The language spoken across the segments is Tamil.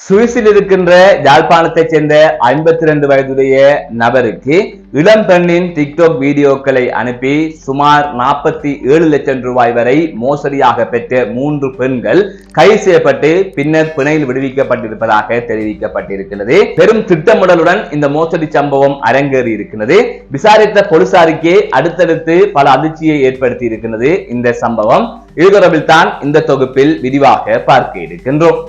சுவிஸில் இருக்கின்ற யாழ்ப்பாணத்தைச் சேர்ந்த ஐம்பத்தி ரெண்டு வயதுடைய நபருக்கு இளம் பெண்ணின் டிக்டாக் வீடியோக்களை அனுப்பி சுமார் நாற்பத்தி ஏழு லட்சம் ரூபாய் வரை மோசடியாக பெற்ற மூன்று பெண்கள் கைது செய்யப்பட்டு பின்னர் பிணையில் விடுவிக்கப்பட்டிருப்பதாக தெரிவிக்கப்பட்டிருக்கிறது. பெரும் திட்டமிடலுடன் இந்த மோசடி சம்பவம் அரங்கேறி இருக்கிறது. விசாரித்த போலீசாருக்கே அடுத்தடுத்து பல அதிர்ச்சியை ஏற்படுத்தி இருக்கிறது இந்த சம்பவம். இது தொடர்பில் தான் இந்த தொகுப்பில் விரிவாக பார்க்க இருக்கின்றோம்.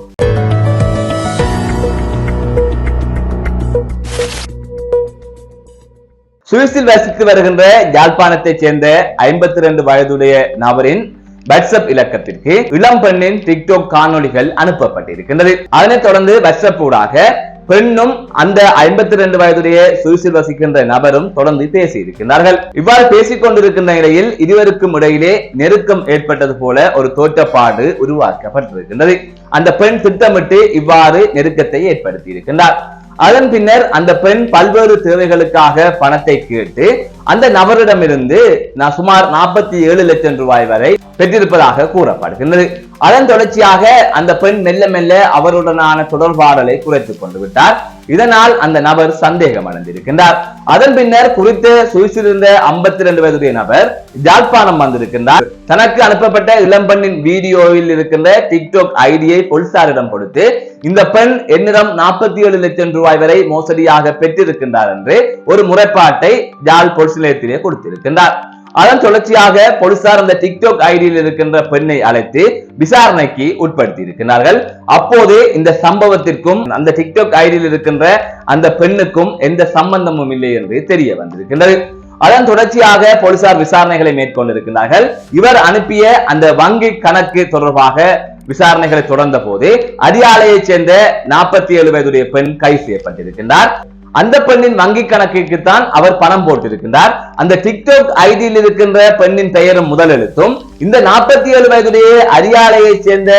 சுவிஸில் வசித்து வருகின்ற யாழ்ப்பாணத்தைச் சேர்ந்த ஐம்பத்தி ரெண்டு வயதுடைய நபரின் வாட்ஸ்அப் இலக்கத்திற்கு இளம் பெண்ணின் டிக்டாக் காணொலிகள் அனுப்பப்பட்டிருக்கின்றது. அதனைத் தொடர்ந்து வாட்ஸ்அப் ஊடாக பெண்ணும் அந்த ஐம்பத்தி ரெண்டு வயதுடைய சுவிசில் வசிக்கின்ற நபரும் தொடர்ந்து பேசி இருக்கின்றார்கள் இவ்வாறு பேசிக் கொண்டிருக்கின்ற நிலையில் இருவருக்கும் இடையிலே நெருக்கம் ஏற்பட்டது போல ஒரு தோற்றப்பாடு உருவாக்கப்பட்டிருக்கின்றது. அந்த பெண் திட்டமிட்டு இவ்வாறு நெருக்கத்தை ஏற்படுத்தி இருக்கின்றார் அதன் பின்னர் அந்த பெண் பல்வேறு தேவைகளுக்காக பணத்தை கேட்டு அந்த நபரிடமிருந்து நான் சுமார் நாற்பத்தி ஏழு லட்சம் ரூபாய் வரை பெற்றிருப்பதாக கூறப்படுகின்றது. அதன் தொடர்ச்சியாக அந்த பெண் மெல்ல மெல்ல அவருடனான தொடர்பாடலை குறைத்துக் கொண்டு விட்டார். இதனால் அந்த நபர் சந்தேகம் அடைந்திருக்கின்றார். அதன் பின்னர் குறித்து சுவிஸில் ஐம்பத்தி ரெண்டு வயதுடைய நபர் ஜாழ்ப்பாணம் வந்திருக்கின்றார். தனக்கு அனுப்பப்பட்ட இளம்பெண்ணின் வீடியோவில் இருக்கின்ற டிக்டாக் ஐடியை போலீசாரிடம் கொடுத்து இந்த பெண் என்னிடம் நாற்பத்தி ஏழு லட்சம் ரூபாய் வரை மோசடியாக பெற்றிருக்கின்றார் என்று ஒரு முறைப்பாட்டை ஜாழ் போலீஸ் நிலையத்திலே கொடுத்திருக்கின்றார். அதன் தொடர்ச்சியாக போலீசார் அந்த டிக்டாக் ஐடியில் இருக்கின்ற பெண்ணை அழைத்து விசாரணைக்கு உட்படுத்தி இருக்கிறார்கள் அப்போது இந்த சம்பவத்திற்கும் அந்த டிக்டாக் ஐடியில் இருக்கின்ற அந்த பெண்ணுக்கும் எந்த சம்பந்தமும் இல்லை என்று தெரிய வந்திருக்கின்றது. அதன் தொடர்ச்சியாக போலீசார் விசாரணைகளை மேற்கொண்டிருக்கிறார்கள். இவர் அனுப்பிய அந்த வங்கி கணக்கு தொடர்பாக விசாரணைகளை தொடர்ந்த போது அதிகாலையைச் சேர்ந்த நாற்பத்தி ஏழு வயதுடைய பெண் கைது செய்யப்பட்டிருக்கின்றார். அந்த பெண்ணின் வங்கி கணக்குக்கு தான் அவர் பணம் போட்டிருக்கின்றார். அந்த டிக்டாக் ஐடியில் இருக்கின்ற பெண்ணின் பெயரும் முதல் எழுத்தும் இந்த நாற்பத்தி ஏழு வயதுடைய அரியாலையைச் சேர்ந்த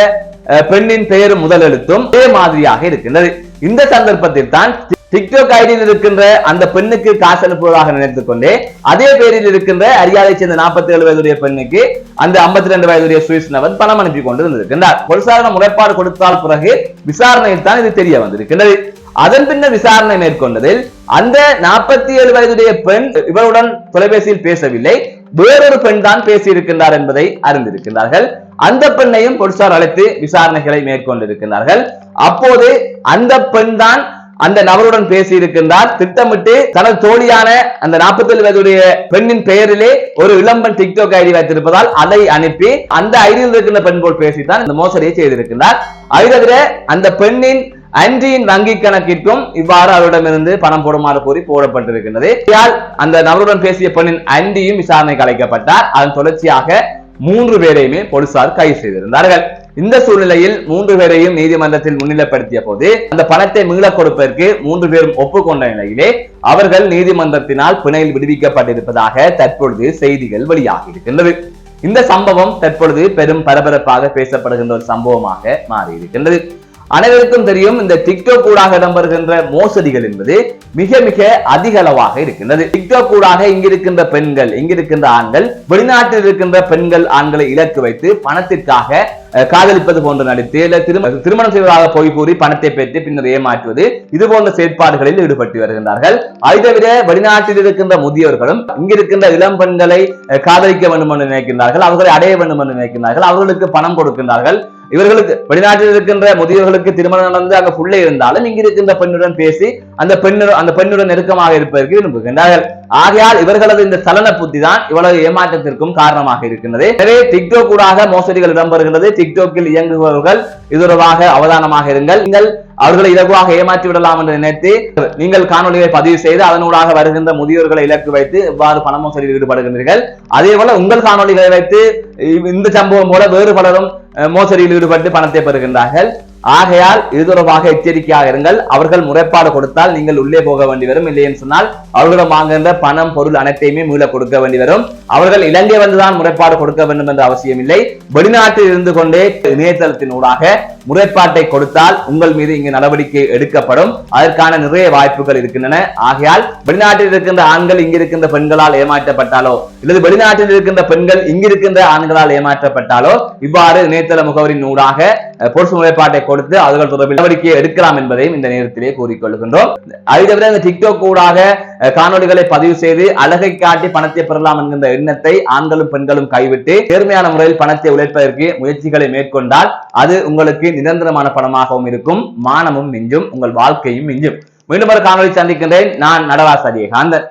பெண்ணின் பெயரும் முதல் எழுத்தும் ஒரே மாதிரியாக இருக்கின்றது. இந்த சந்தர்ப்பத்தில் தான் டிக்டாக் ஐடியில் இருக்கின்ற அந்த பெண்ணுக்கு காசு அனுப்புவதாக நினைத்துக் கொண்டே அதே பேரில் இருக்கின்ற அரியாதை சேர்ந்த நாற்பத்தி ஏழு வயதுடைய பெண்ணுக்கு அந்த ஐம்பத்தி ரெண்டு வயதுடைய சுவிஸ் நபர் பணம் அனுப்பி கொண்டு இருந்திருக்கின்றார் பொலிசாரண முறைப்பாடு கொடுத்தால் பிறகு விசாரணையில் தான் இது தெரிய வந்திருக்கின்றது. அதன் பின்னர் விசாரணை மேற்கொண்டதில் அந்த நாற்பத்தி ஏழு வயதுடைய பெண் இவருடன் தொலைபேசியில் பேசவில்லை. வேறொரு பெண் தான் பேசியிருக்கின்றார் என்பதை அறிந்திருக்கின்றார்கள். அந்த பெண்ணையும் போலீசார் அழைத்து விசாரணைகளை மேற்கொண்டிருக்கிறார்கள் அப்போது அந்த பெண் தான் அந்த நபருடன் பேசி இருக்கின்றார் திட்டமிட்டு தனது தோழியான அந்த நாற்பத்தி ஏழு வயதுடைய பெண்ணின் பெயரிலே ஒரு இளம்பெண் டிக்டாக் ஐடி வைத்திருப்பதால் அதை அனுப்பி அந்த ஐடியில் இருக்கின்ற பெண் போல் பேசித்தான் இந்த மோசடியை செய்திருக்கின்றார். அதை தவிர அந்த பெண்ணின் அன்றியின் வங்கி கணக்கிற்கும் இவ்வாறு அவரிடமிருந்து பணம் போடுமாறு கூறி போடப்பட்டிருக்கின்றது. அந்த நபருடன் பேசிய பெண்ணின் அன்றியும் விசாரணைக்கு அழைக்கப்பட்டார். அதன் தொடர்ச்சியாக மூன்று பேரையுமே போலீசார் கைது செய்திருந்தார்கள். இந்த சூழ்நிலையில் மூன்று பேரையும் நீதிமன்றத்தில் முன்னிலைப்படுத்திய போது அந்த பணத்தை மீளக் கொடுப்பதற்கு மூன்று பேரும் ஒப்புக்கொண்ட நிலையிலே அவர்கள் நீதிமன்றத்தினால் பிணையில் விடுவிக்கப்பட்டிருப்பதாக தற்பொழுது செய்திகள் வெளியாகி இருக்கின்றது. இந்த சம்பவம் தற்பொழுது பெரும் பரபரப்பாக பேசப்படுகின்ற ஒரு சம்பவமாக மாறியிருக்கின்றது. அனைவருக்கும் தெரியும் இந்த டிக்டாக் ஊடாக இடம்பெறுகின்ற மோசடிகள் என்பது மிக மிக அதிக அளவாக இருக்கின்றது. டிக்டாக் ஊடாக இங்கிருக்கின்ற பெண்கள் இங்கிருக்கின்ற ஆண்கள் வெளிநாட்டில் இருக்கின்ற பெண்கள் ஆண்களை இலக்கு வைத்து பணத்திற்காக காதலிப்பது போன்று நடித்து இல்ல திருமணம் செய்வதாக போய் கூறி பணத்தை பெற்று பின்னர் ஏமாற்றுவது இது போன்ற செயற்பாடுகளில் ஈடுபட்டு வருகின்றார்கள். அதை தவிர வெளிநாட்டில் இருக்கின்ற முதியவர்களும் இங்கிருக்கின்ற இளம் பெண்களை காதலிக்க வேண்டும் என்று நினைக்கின்றார்கள் அவர்களை அடைய வேண்டும் என்று நினைக்கின்றார்கள் அவர்களுக்கு பணம் கொடுக்கின்றார்கள். இவர்களுக்கு வெளிநாட்டில் இருக்கின்ற முதியவர்களுக்கு திருமணம் நடந்து அங்க புள்ளை இருந்தாலும் இங்க இருக்கின்ற பெண்ணுடன் பேசி அந்த பெண்ணுடன் அந்த பெண்ணுடன் நெருக்கமாக இருப்பதற்கு விரும்புகின்றார்கள் ஆகையால் இவர்களது இந்த சலன புத்தி தான் இவ்வளவு ஏமாற்றத்திற்கும் காரணமாக இருக்கின்றது. எனவே டிக்டோக் கூடாக மோசடிகள் இடம்பெறுகின்றது. டிக்டோக்கில் இயங்குபவர்கள் இது அவதானமாக இருங்கள். நீங்கள் அவர்களை இலகுவாக ஏமாற்றி விடலாம் என்று நினைத்து நீங்கள் காணொலியை பதிவு செய்து அதனூடாக வருகின்ற முதியோர்களை இலக்கு வைத்து இவ்வாறு பண மோசடியில் ஈடுபடுகின்றீர்கள்? அதே போல உங்கள் காணொலிகளை வைத்து இந்த சம்பவம் போல வேறு பலரும் மோசடியில் ஈடுபட்டு பணத்தை பெறுகின்றார்கள். ஆகையால் இது தொடர்பாக எச்சரிக்கையாக இருங்கள். அவர்கள் முறைப்பாடு கொடுத்தால் நீங்கள் உள்ளே போக வேண்டி வரும். இல்லை என்று சொன்னால் அவர்களிடம் வாங்குகின்ற பணம் பொருள் அனைத்தையுமே மீள கொடுக்க வேண்டி வரும். அவர்கள் இலங்கை வந்துதான் முறைப்பாடு கொடுக்க வேண்டும் என்ற அவசியம் இல்லை. வெளிநாட்டில் இருந்து கொண்டே இணையதளத்தின் ஊடாக முறைப்பாட்டை கொடுத்தால் உங்கள் மீது இங்கு நடவடிக்கை எடுக்கப்படும். அதற்கான நிறைய வாய்ப்புகள் இருக்கின்றன. ஆகையால் வெளிநாட்டில் இருக்கின்ற ஆண்கள் இங்கிருக்கின்ற பெண்களால் ஏமாற்றப்பட்டாலோ அல்லது வெளிநாட்டில் இருக்கின்ற பெண்கள் இங்கிருக்கின்ற ஆண்களால் ஏமாற்றப்பட்டாலோ இவ்வாறு இணையதள முகவரின் ஊடாக பொருள் முறைப்பாட்டை கொடுத்து அவர்கள் தொடர்பில் நடவடிக்கை எடுக்கலாம் என்பதையும் இந்த நேரத்திலே கூறிக்கொள்கின்றோம். அதை தவிர இந்த டிக்டாக் ஊடாக காணொலிகளை பதிவு செய்து அழகை காட்டி பணத்தை பெறலாம் என்கின்ற எண்ணத்தை ஆண்களும் பெண்களும் கைவிட்டு நேர்மையான முறையில் பணத்தை உழைப்பதற்கு முயற்சிகளை மேற்கொண்டால் அது உங்களுக்கு நிரந்தரமான பணமாகவும் இருக்கும் மானமும் மிஞ்சும் உங்கள் வாழ்க்கையும் மிஞ்சும். மீண்டும் ஒரு காணொலி சந்திக்கின்றேன். நான் நடராச காந்தன்